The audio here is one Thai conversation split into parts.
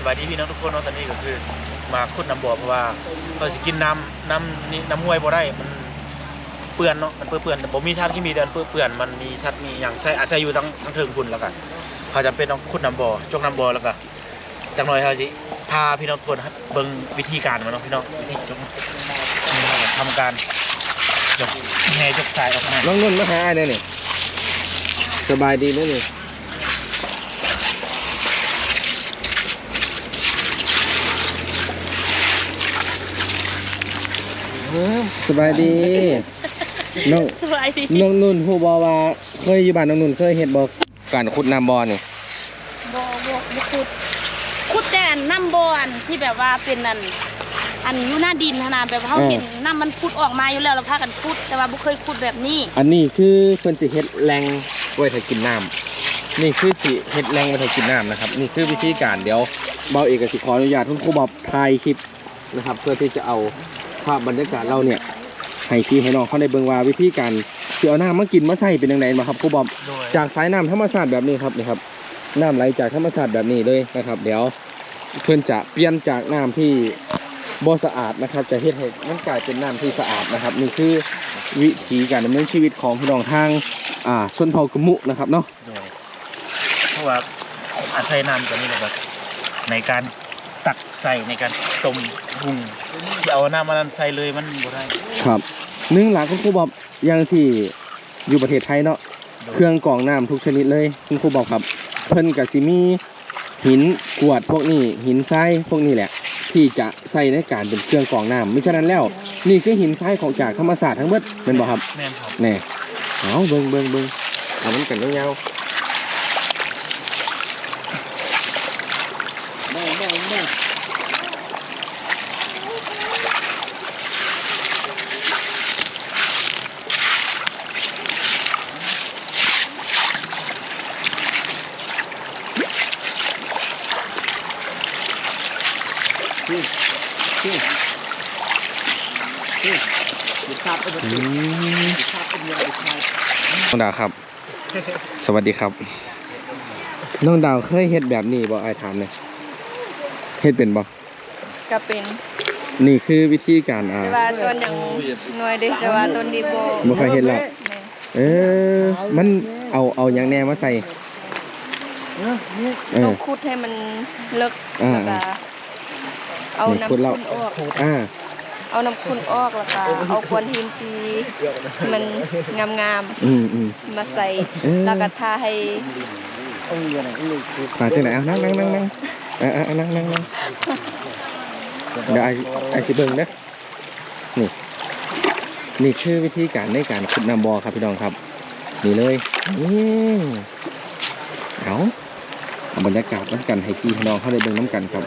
สบายดีพี่น้องทุกคนเนาะตอนนี้ก็คือ มาขุดน้ำบ่อเพราะว่าเราจะกินน้ำน้ำนี่น้ำห้วยบ่ได้มันเปื้อนเนาะมันเปื้อนๆแต่ผมมีชาติที่มีเดินเปื้อนๆมันมีชัดมีอย่างใส่อาศัยอยู่ทั้งทั้งเทิงคุณแล้วกันเขาจำเป็นต้องขุดน้ำบ่อจกน้ำบ่อแล้วก็จังหน่อยเขาสิพาพี่น้องทุกคนครับเบิ่งวิธีการมันเนาะพี่น้องวิธีจกนี่เราก็ทำการจกแห่จกสายออกมาน้องนุ่นมาหาไอ้เนี่ยนี่สบายดีไหมนี่ สบายดีน้องสบายดีน้องนุ่นฮู้บ่ว่าเคยอยู่บ้านน้องนุ่นเคยเฮ็ดบ่การขุดน้ำบ่อนี่บอบอบขุดขุดแต่น้ำบอนที่แบบว่าเป็นอันอันอยู่หน้าดินขนาดแบบว่าเขาเห็นน้ำมันพุดออกมาอยู่แล้วเราพากันขุดแต่ว่าบุเคยขุดแบบนี้ อันนี้คือเพิ่นสิเฮ็ดแหล่งไว้ให้กินน้ำนี่คือสิเฮ็ดแหล่งไว้ให้กินน้ำนะครับ นี่คือวิธีการเดี๋ยวเบาเอกก็สิขออนุญาตคุณครูบอบถ่ายคลิปนะครับ เพื่อที่จะเอา ภาพบรรยากาศเราเนี่ยให้พี่ให้น้องเขาได้เบิ่งว่าวิธีการสิเอาน้ำมากินมาใส่เป็นจังไดมาครับครูบอบโดยจากสายน้ำธรรมชาติแบบนี้ครับนี่ครับน้ำไหลจากธรรมชาติแบบนี้เลยนะครับ เดี๋ยวเพื่อนจะเปลี่ยนจากน้ำที่บ่สะอาดนะครับ จะเฮ็ดให้มันกลายเป็นน้ำที่สะอาดนะครับ นี่คือวิธีการดำเนินชีวิตของพี่น้องทางอ่าชนเผ่ากะมุนะครับเนาะโดยเพราะว่าอาศัยน้ำตัวนี้เลยแบบในการ ตักใส่ในการต้มหุงที่เอาน้ำมันใส่เลยมันบ่ได้ครับหนึ่งหลังคุณครูบอกอย่างที่อยู่ประเทศไทยเนาะเครื่องกรองน้ำทุกชนิดเลยคุณครูบอกครับ เพิ่นกับซิมีหินกรวดพวกนี้หินทรายพวกนี้แหละ ที่จะใส่ในการเป็นเครื่องกรองน้ำมิฉะนั้นแล้ว นี่คือหินทรายของจากธรรมศาสตร์ทั้งหมดเป็นบ่ครับแม่นครับแน่เอาเบิ่งเบิ่งเบิ่งเอามันกันยาวๆ อืมน้องดาวครับ สวัสดีครับ น้องดาวเคยเฮ็ดแบบนี้บ่ไอ้ายถามหน่อยเฮ็ดเป็นบ่ก็เป็นนี่คือวิธีการอ่าแต่ว่าต้นยังหน่วยเด้แต่ว่าต้นดีบ่บ่เคยเฮ็ดแล้วแม่นเออ มันเอาเอาหยังแหน่มาใส่เอต้อองขุดให้มันเลิกอ่าแล้วก็ เอานี่น้ำขุคุดณแล้วออก อ่า เอาน้ำคุณออกแล้วก็เอาควนหินที่มันงามอืมอืมๆมาใส่เออแล้วก็ทาให้มาจังไหนเอานั่งนั่งนั่งนั่งเออเออเอานั่งนั่งนั่งเดี๋ยวไอ้ไอ้สิเบิ่งเด้อนี่ นี่คือวิธีการในการขุดน้ำบ่อครับพี่น้องครับ นี่เลยนี่เอาเอาบรรยากาศน้ำกันให้พี่ให้น้องเขาได้เบิ่งน้ำกันครับ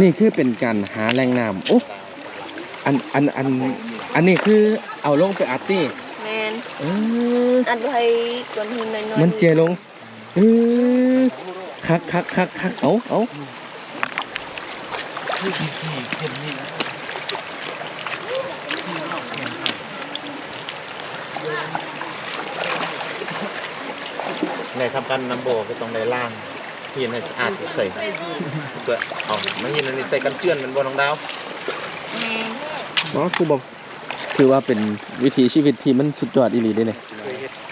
นี่คือเป็นการหาแหล่งน้ำโอ้อันอันอันอันนี้คือเอาลงไปอัดตี้แม่นเอออันไว้ก้อนหินน้อยๆมันเจลงเออคักคักคักคักเอาเอาที่ที่เข้มนี่นะในทำการนำโบก็ต้องในล่างเห็นให้สะอาดใส่เพื่อเอาไม่เห็นอันนี้ใส่กันเจือนมันบนของดาวแม่นเนาะครูบอกถือว่าเป็นวิถีชีวิตที่มันสุดยอดอีหลีเด้เนี่ย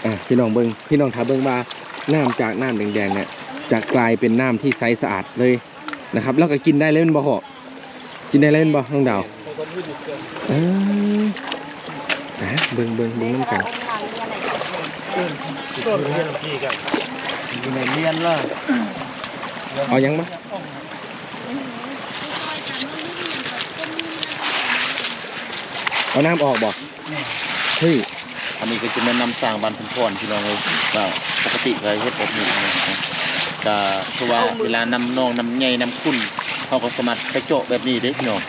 อะพี่น้องเบิงพี่น้องถามเบิงว่าน้ำจากน้ำแดงๆเนี่ยจะกลายเป็นน้ำที่ใสสะอาดเลยนะครับ แล้วก็กินได้เลยแม่นบ่เหรอกินได้เลยแม่นบ่น้องดาวเอออะเบิงเบิงเบิงน้ำกันต้นเรียนพี่กันอยู่ในเรียนล่ะ เอายังบ่เอาน้ำออกบ่เฮ้ยอันนี้ก็จะแนะนำสร้างบ้านสมพรพี่น้องเลยว่าปกติก็เฮ็ดแบบนี้นะก็คือว่าเวลานำน้องนำใหญ่นำคุณเขาก็สามารถไปเจาะแบบนี้เด้พี่น้อง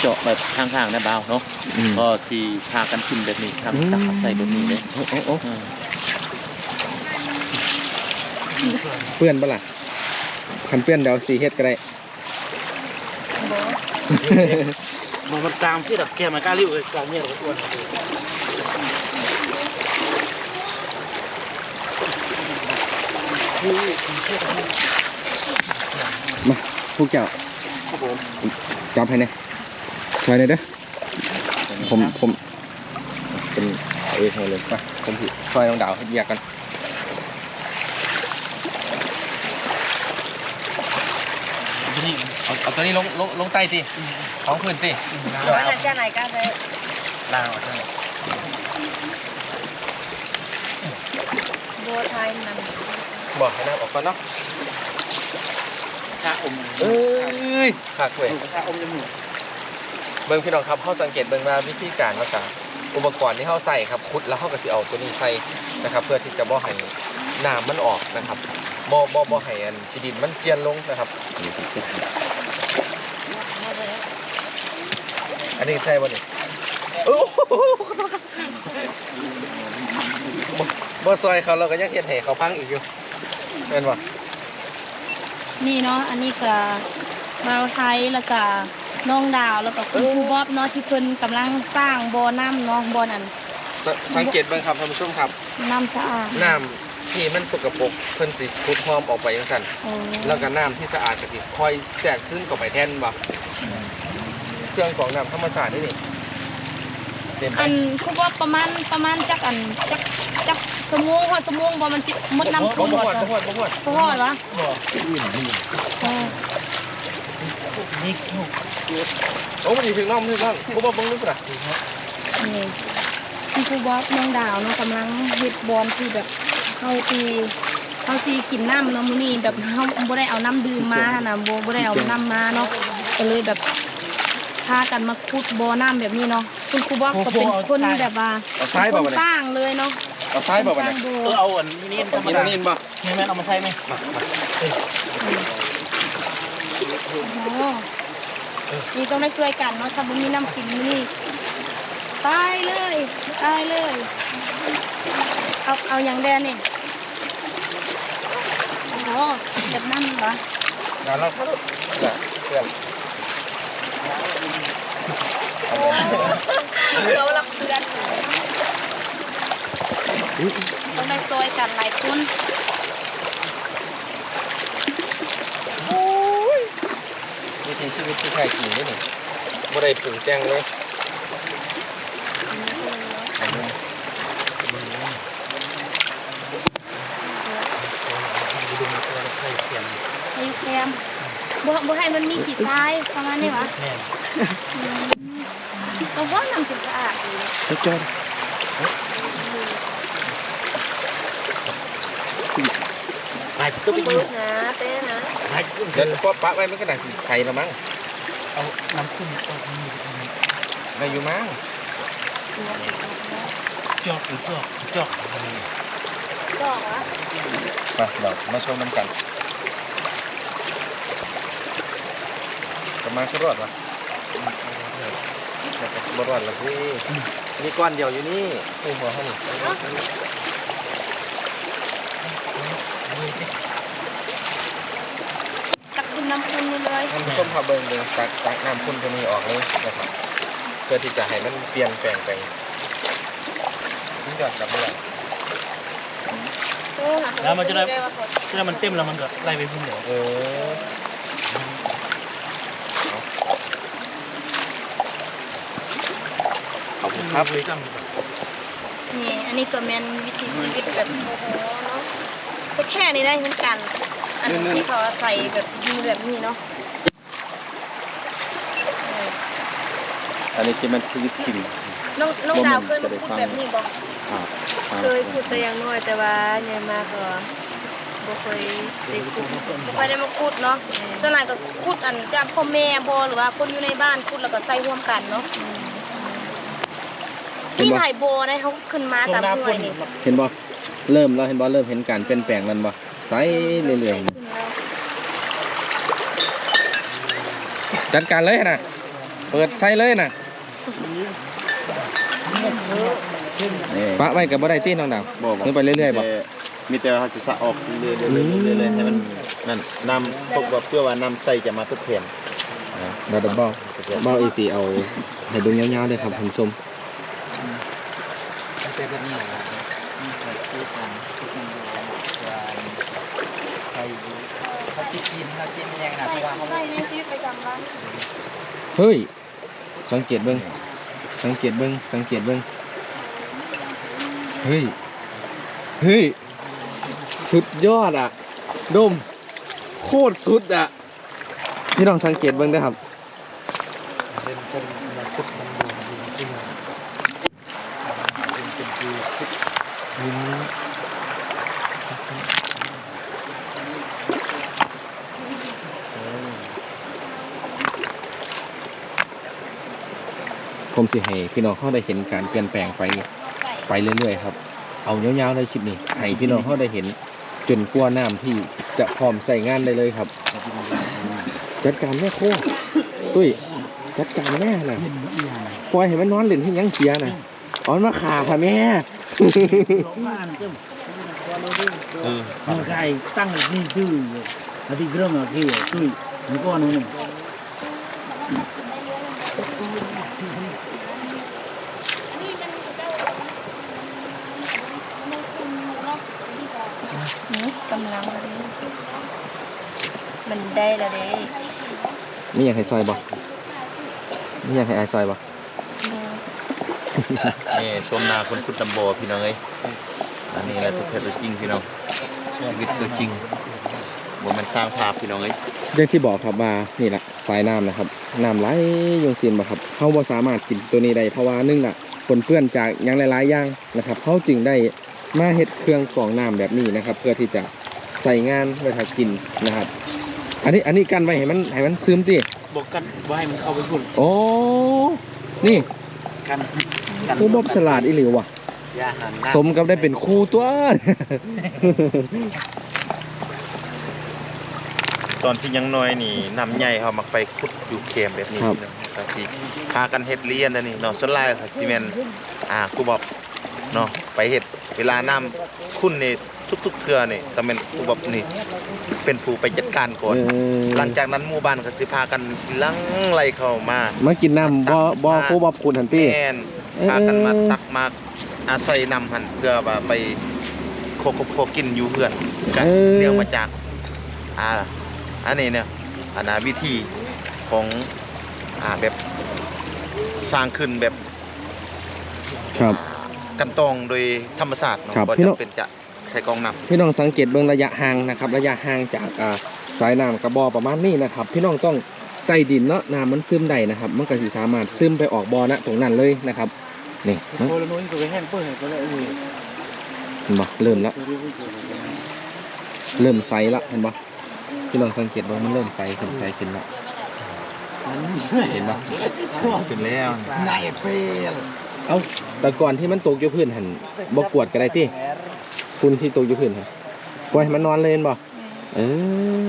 เจาะแบบข้างๆนะบ่าวเนาะอืมก็สิพากันขึ้นแบบนี้อืมทำตักใส่แบบนี้เด้โอ้โอ้โอ้อืมเปื้อนปะล่ะ คันเปื้อนเดี๋ยวสีเฮ็ดก็ได้บ่มันตามที่ดับแก้มันกล้าลิ้วกลางเนี่ยเราก็อ้วนมาผู้เจ้าจับให้เนี่ยช่วยหน่อยเด้อผมผมเป็นเอาเองให้เลยไปผมผิดช่วยน้องดาวให้เรียกกัน ที่นี่ เอาเอาตัวนี้ลงลงลงใต้ติท้องพื้นติว่าจะจะไหนก็ได้ล่างออกทางไหนโบไทยนั่นบอกให้น้ำออกก่อนเนาะชาอมเอ้ยขาดเว้ยชาอมจมูกเบิ่งพี่น้องครับเขาสังเกตเบิ่งว่าวิธีการรักษาอุปกรณ์ที่เขาใส่ครับคุดแล้วเขาก็สิเอาตัวนี้ใส่นะครับ เพื่อที่จะบ่ให้น้ำมันออกนะครับบ่บ่บ่ให้อันที่ดินมันเปลี่ยนลงนะครับ อันนี้ใช่ป่ะนี่โอ้โหบ่บ่ซอยเขาเราก็ยังเห็นให้เขาพังอีกอยู่เห็นป่ะนี่เนาะอันนี้ก็บาวไทยแล้วก็น้องดาวแล้วก็คุณครูบ๊อบเนาะที่เพิ่นกำลังสร้างบ่อน้ำเนาะบ่อนั้นสสังเกตเบิ่งครับท่านผู้ชมครับ น้ำสะอาดน้ำที่มันสกปรกเพิ่นสิพุดหอมออกไปจังซั่นโอ้แล้วก็น้ำที่สะอาดก็สิคอยแทรกซึมเข้าไปแทนบ่ เครื่องกรองน้ำธรรมชาตินี่นี่เต็มไปอันครูบ๊อบประมาณประมาณจักอันจักจักสมงพอสมงบ่มันสิหมดน้ำบ่ท่วมบ่หมฮอดดบ่ฮอดบ่ฮอดบ่ฮอดวะบ่เออนี่ลูกโอ้มันสิถึงน้องถึงน้องบ่บ่เบิ่งนึกพุ่นน่ะนี่คุณครูบ๊อบน้องดาวเนาะกำลังเฮ็ดบอลที่แบบเฮาตีเฮาตีกินน้ำเนาะมื้อนี้แบบเฮาบ่ได้เอาน้ำดื่มมานะบ่บ่ได้เอาน้ำมาเนาะก็เลยแบบพากันมาขุดบ่อน้ำแบบนี้เนาะคุณครูบ๊อบก็เป็นคนแบบว่าเอาซ้ายคบ่นบัดสนี้ร้างเลยเนาะเอาซ้ายบ่บัดสร้านี้งโบเออเอาอันนี้นี่ธรรมนี่ดานี่บ่นี่แม่นเอามาใส่ไหมมามาโอ้นี่ต้องได้ช่วยกันเนาะถ้าบ่มีน้ำกินมื้อนี้ตายเลยตายเลย เอาเอาอย่างแดนนี่โอ้โหแบบนั้นเหรอดาวเราเพื่อน เพื่อนเราลักเพื่อนต้องได้ช่วยกันหลายคนวิถีชีวิตที่แท้จริงนี่นี่บ่ได้ปรุงแต่งเลยดูมันตัวเราใส่เขียนให้แคมบ่บ่ให้มันมีขี้ทรายประมาณนี้วะแม่นอืม เราว่าน้ำถึงสะอาดดีไปจอดหายตุ๊บอีกปึ๊บนะเต้นะหายตุ๊บเดินพอปะไว้มันก็น่าสิใส่ละมั้งเอาน้ำขึ้นเอานี่ได้อยู่มั้งจอกหรือจอกจอกดอกวะมาเดี๋ยวมาชมน้ำกันประมาณก็รอดวะ บ่รอดละพี่นี่ก้อนเดียวอยู่นี่คู่หัวเขานี่ตักขึ้นน้ำอุ่นนี่เลยท่านผู้ชมพาเบิ่งเบิ่งตักตักน้ำพุ่นตัวนี้ออกเลยนะครับ เพื่อที่จะให้มันเปลี่ยนแปลงไปนี่ก่อนกลับเมื่อแล้วมันจะได้ถ้ามันเต็มแล้วมันก็ไล่ไปพุ่งเดี๋ยวเออขอบ คุณครับเลยจ้นี่อันนี้ก็แมนวิถีชีวิตแบบโอ้โหเนาะแค่นี้ได้เหมือนกัน อันที่เขาใส่แบบมีแบบนี้เนาะอันนี้ที่มันชีวิตจริงน้องน้องดาวเคยมาพูดแบบนี้บอกเคยพูดแต่อยังน้อยแต่ว่าเนี่ยมากก็บ่เคยได้พูดบ่ค่อยได้มาพูดเนาะส่วนใหญ่ก็พูดอันจากพ่อแม่บ่หรือว่าคนอยู่ในบ้านพูดแล้วก็ใส่ร่วมกันเนาะ มีหลายโบได้เขาขึ้นมาำช่วตางมหน้าห้วพุ่ยนนี่เห็นบ่เริ่มแล้วเห็นบ่เริ่มเห็นการเปลี่ยนแปลงนั้นบ่ใสเรื่อยขึ้นแล้วๆจัดการเลยนะเปิดใส่เลยนะนี่ปะไว้กับบ่ได้ตีน้องดาวบอกขึ้นไปเรื่อยๆบ่มีแต่ว่าเขาจะสะออกเรื่อยๆเรื่อยๆเรื่อยๆให้มันนั่นนำพวกว่าเพื่อว่านำใส่จะมาทดแทนเราดับเบิลเบ้าอีสีเอาให้เบิ่งยาวๆเลยครับคุณผู้ชม เป็นแบบนี้เหรอมีใครพูดกันทุกคนรู้ว่าใครใครใส่ในชีวิตประจำวันเฮ้ย สังเกตเบิ้งสังเกตเบิ้งสังเกตเบิ้งเฮ้ย เฮ้ย สุดยอดอะดม โคตรสุดอะ พี่ลองสังเกตเบิ้งด้วยครับ ผมสิให้พี่น้องเขาได้เห็นการเปลี่ยนแปลงไปไปเรื่อยๆครับ เอายาวๆในคลิปนี้ให้พี่น้องเขาได้เห็นจนกว่าน้ำที่จะพร้อมใส่งานได้เลยครับ จัดการแม่โค้งตุ้ยจัดการแม่นะปล่อยให้มันนอนเล่นให้ยังเสียนะ อ๋อนมาขาค่ะแม่เออ Nó gai tăng được đi chứ Nó đi grâm ở kia Tui Nó con này này หือกำลังเลยมันได้แล้วเด้ไม่อยากให้ซอยบ่ไม่อยากให้อายซอยบ่ นี่ชมหน้าคนขุดน้ำบ่อพี่น้องเอ้ยอันนี้แหละทุกเพชรจริงพี่น้องชีวิตตัวจริงบ่แมันสร้างภาพพี่น้องเอ้ยอย่างที่บอกครับว่านี่แหละสายน้ำนะครับน้ำไหลยงเซียนบ่ครับเขาบ่สามารถกินตัวนี้ได้เพราะว่านึ่งน่ะปนเปื้อนจากหยังหลายๆอย่างนะครับเขาจึงได้มาเฮ็ดเครื่องกรองน้ำแบบนี้นะครับ เพื่อที่จะใส่งานไว้ถ้ากินนะครับ อันนี้อันนี้กันไว้ให้มันให้มันซึมติบอกกันว่าให้มันเข้าไปพุ่นโอ้นี่กัน กันผู้บอบฉลาดอีหลีว่ะยาหันหน้าสมกับได้เป็นครูตัว ตอนที่ยังน้อยนี่น้ำใหญ่เขามักไปขุดอยู่เขมแบบนี้ครับพี่น้องก็สิพากันเฮ็ดเรียนอันนี้เนาะส่วนหลายก็สิแม่นอ่าครูบอกเนาะไปเฮ็ดเวลาน้ำขุ่นนี่ทุก ๆเทื่อนี่ก็แม่นครูบอกนี่ เป็นผู้ไปจัดการก่อน เออหลังจากนั้นหมู่บ้านก็สิพากันหลังไหลเข้ามา มากินน้ำบ่บ่ครูบอบคุณทันทีแม่นเออ พากันมาตักมาอาศัยนำหันเพื่อว่าไปโคกโคกินอยู่เพื่อนกันเรียงมาจากอ่าอันนี้เนี่ยอันนาวิธีของอ่าแบบสร้างขึ้นแบบครับอ่ากันตองโดยธรรมศาสตร์เนาะครับบ่พี่น้องจำเป็นจะใช้กองนำพี่น้องสังเกตเบื้องระยะห่างนะครับ ระยะห่างจากอ่าสายน้ำกระบอประมาณนี้นะครับ พี่น้องต้องใต้ดินเนาะน้ำมันซึมได้นะครับ มันก็สิสามารถซึมไปออกบ่อนะตรงนั้นเลยนะครับ นี่เห็นบ่เริ่มแล้วเริ่มใสแล้วเห็นบ่พี่น้องสังเกตว่ามันเริ่มใสขึ้นใสขึ้นแล้วเห็นบ่ขึ้นแล้ว Này phê เอ้าแต่ก่อนที่มันตกอยู่พื้นหันบกวดก็ได้ติฝุ่นที่ตกอยู่พื้นหันปล่อยให้มันนอนเลยเห็นบอเดินไปดูเออ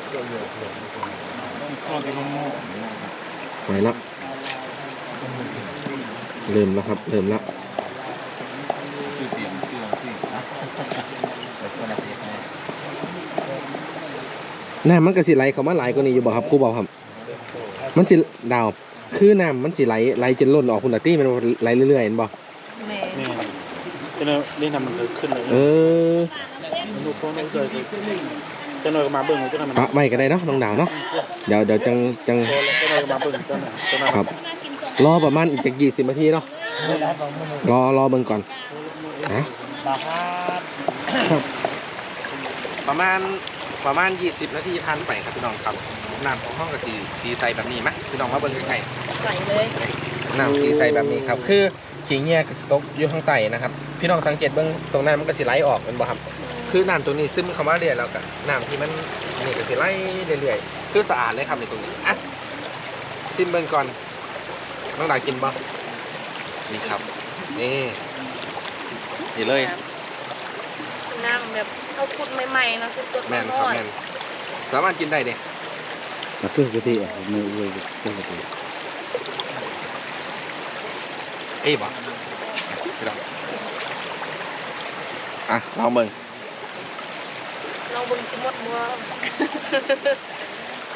ได้แล้วก็ที่ซ้ำเงินชื่อโทรศัพท์นะเริ่มแล้วครับ เริ่มแล้วชื่อเสียงชื่ออะไรที่นะแต่คนละเสียงนะน้ำมันก็สิไหลเข้ามาหลายกว่านี้อยู่บ่ครับครูบอกครับ มันสิดาว คือน้ำมันสิไหลไหลจนล้นออกคุณตาตี้มันไหลเรื่อยๆเห็นบ่แม่นี่จะเนนี่ทำมันเกิดขึ้นเลยเออ จะหน่อยก็มาเบิ่งจะหน่อยมันปะไว้ก็ได้เนาะน้องดาวเนาะเดี๋ยวเดี๋ยวจังจังจะหน่อยก็มาเบิ่งจะหน่อยจะหน่อยครับ รอประมาณอีกจักยี่สิบนาทีเนาะรอรอเบิ่งก่อนฮะครับประมาณประมาณ 20 นาทีผ่านไปครับพี่น้องครับน้ำของห้องกับสีสีใสแบบนี้ไหมพี่น้องมาเบิ่งใกล้ๆใส่เลยน้ำสีใสแบบนี้ครับ คือขี้เงี้ยกับสต๊อกอยู่ข้างใต้นะครับ พี่น้องสังเกตเบื้องตรงนั้นมันก็สิไหลออกเป็นบ่ครับ คือน้ำตัวนี้ซึมเข้ามาเรื่อยแล้วก็น้ำที่มันนี่ก็สิไหลเรื่อยๆคือสะอาดเลยครับในตรงนี้อะซิมเบิ่งก่อนน้องดากินบ่นี่ครับ นี่นี่เลยน้ำแบบเขาขุดใหม่ๆเนาะสดๆแม่นคร้รับอนแม่นสามารถกินได้เด้ mà cứ cái gì à người người cái cái gì เอ้ยบ่พี่น้องอะลองเบิ่งๆลองเบิ่ง สิหมดบ่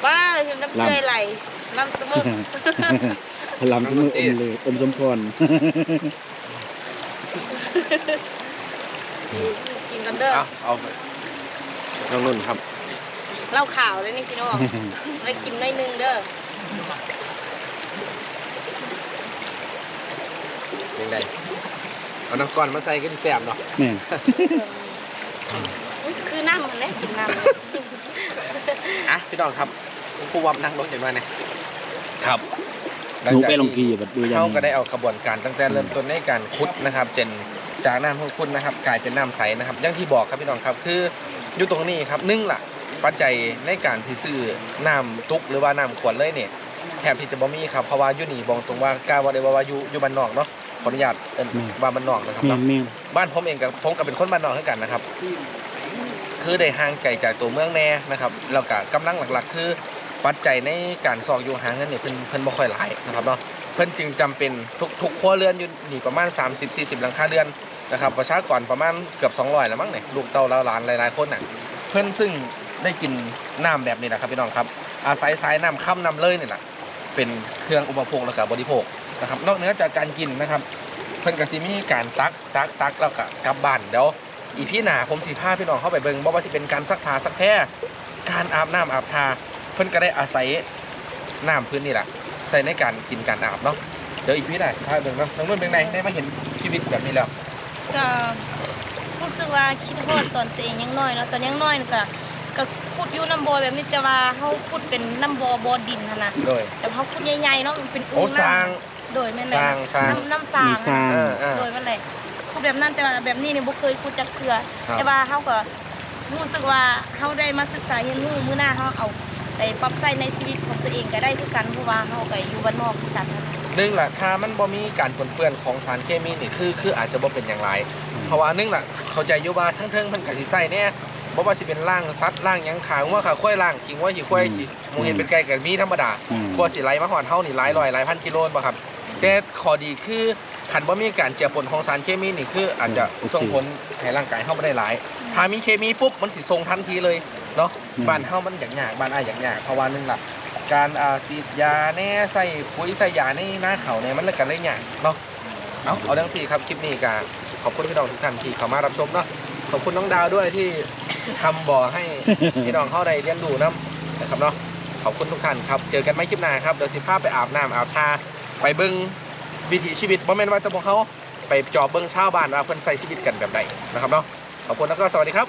ว้าเห็นน้ำเกลือไหลน้ำสมึก làm cái mưa ôm lì ôm giống con กินกันเด้อเอาเอาไปน้องนุ่นครับเหล้าขาวเลยนี่พี่น้องได้กินได้นึงเด้อยังไงเอาน้ำก้อนมาใส่ก็ที่แซ่บเนาะ nè อุ๊ยคือน้ำมันแหละกินน้ำอะพี่น้องครับครูวับนั่งลงจากหน่อยหนะครับ nụ cái lồng kia bật đưa ra เขาก็ได้เอากระบวนการตั้งแต่เริ่มต้นในการขุดนะครับ เจนจากน้ำของคุณนะครับ กลายเป็นน้ำใสนะครับอย่างที่บอกครับพี่น้องครับคืออยู่ตรงนี้ครับหนึ่งล่ะปัจจัยในการที่ซื้อน้ำตุกหรือว่าน้ำขวดเลยเนี่ยแทบที่จะบ่มีครับเพราะว่าอยู่นี่บอกตรงว่ากล้าว่าได้ว่าว่าอยู่อยู่บ้านนอกเนาะขออนุญาตเอิ้นว่าบ้านนอกนะครับเนาะ men men บ้านผมเองกับผมก็เป็นคนบ้านนอกเหมือนกันนะครับ คือได้ห่างไกลจากตัวเมืองแน่นะครับแล้วก็กำลังหลักๆ คือปัจจัยในการสอกอยู่หาเงินเนี่ยเพิ่นเพิ่นบ่ค่อยหลายนะครับเนาะเพิ่นจึงจำเป็นทุกทุกครัวเรือนอยู่นี่ประมาณ 30 40 หลังคาเรือนนะครับประชากรประมาณเกือบ 200แล้วมั้งเนี่ยลูกเต้าแล้วหลานหลายๆคนน่ะเพิ่นซึ่งได้กินน้ำแบบนี้แหละครับพี่น้องครับ อาศัยสายน้ำค่ำน้ำเลยนี่แหละเป็นเครื่องอุปโภคแล้วก็บริโภคนะครับ นอกเหนือจากการกินนะครับ เพิ่นก็สิมีการตักตักตักแล้วก็กลับบ้านเดี๋ยว อีพี่หนาผมสิพาพี่น้องเข้าไปเบิ่งบ่ว่าสิเป็นการซักผ้าซักแพรการอาบน้ำอาบทาเพิ่นก็ได้อาศัยน้ำพื้นนี่แหละใส่ในการกินการอาบเนาะเดี๋ยวอีพี่หนาสิพาเบิ่งเนาะน้องนุ่นเป็นไงได้มาเห็นชีวิตแบบนี้แล้วก็รู้สึกว่าคิดฮอดตอนตัวเองยังน้อยเนาะตอนยังน้อยนี่ก็ก็ขุดอยู่น้ำบ่อแบบนี้แต่ว่าเฮาขุดเป็นน้ำบ่อบ่อดินหั่นนะโดยแต่เฮาขุดใหญ่ๆเนาะมันเป็นโอ้อุ้งสร้างน้ำโดยแม่นสร้างสร้างน้ำน้ำสร้างมีสร้างเออเออโดยแม่นแหละ ขุดแบบนั้นแต่ว่าแบบนี้นี่บ่เคยขุดจักเทื่อครับ แต่ว่าเฮาก็รู้สึกว่าเฮาได้มาศึกษาเรียนรู้มื้อหน้าเฮาเอาไปปรับใช้ในชีวิตของตัวเองก็ได้คือกันเพราะว่าเฮาก็อยู่บ้านนอกคือกันนะหนึ่งล่ะถ้ามันบ่มีการปนเปื้อนของสารเคมีนี่คือคืออาจจะบ่เป็นอย่างไร เพราะว่าหนึ่งล่ะเข้าใจอยู่ว่าทั้งเทิงมันก็สิใส่เนี่ยบ่ว่าสิเป็นล่างสัตว์ล่างหยังขาว่าขาค่อยล่างขิงว่าขี้ค่อยขี้หมูเห็นเป็นไก่กับมีธรรมดา ừ. กลัวสิไหลมาหอดเฮานี่หลายร้อยหลายพันกิโลบ่ครับ แต่ข้อดีคือ คันบ่มีการเจือปนของสารเคมีนี่คืออาจจะโอเคส่งผลให้ร่างกายเฮาบ่ได้หลาย ถ้ามีเคมีปุ๊บมันสิส่งทันทีเลยเนาะอืม บ้านเฮามันอย่างยากบ้านอ้ายอย่างยากเพราะว่าหนึงล่ะการอ่าฉีดยาแน่ใส่ปุ๋ยใส่ยาในหน้าเขาเนี่ยมันเลยกันเลยยากเนาะเอาเอาดังสี่ครับคลิปนี้ก็ขอบคุณพี่น้องทุกท่านที่เข้ามารับชมเนาะขอบคุณน้องดาวด้วยที่ทำบ่อให้ พี่น้องเข้าได้เรียนรู้นํนะครับเนาะขอบคุณทุกท่านครับ เจอกันไหมคลิปหน้าครับ เดี๋ยวสิพาไปอาบน้ำอาบทาไปเบิ้ง วิถีชีวิตบ่แม่นว่าแต่พวกเขาไปจอบเบิ้งชาวบ้านว่าเพิ่นใส่ชีวิตกันแบบใดนะครับเนาะขอบคุณแล้วก็สวัสดีครับ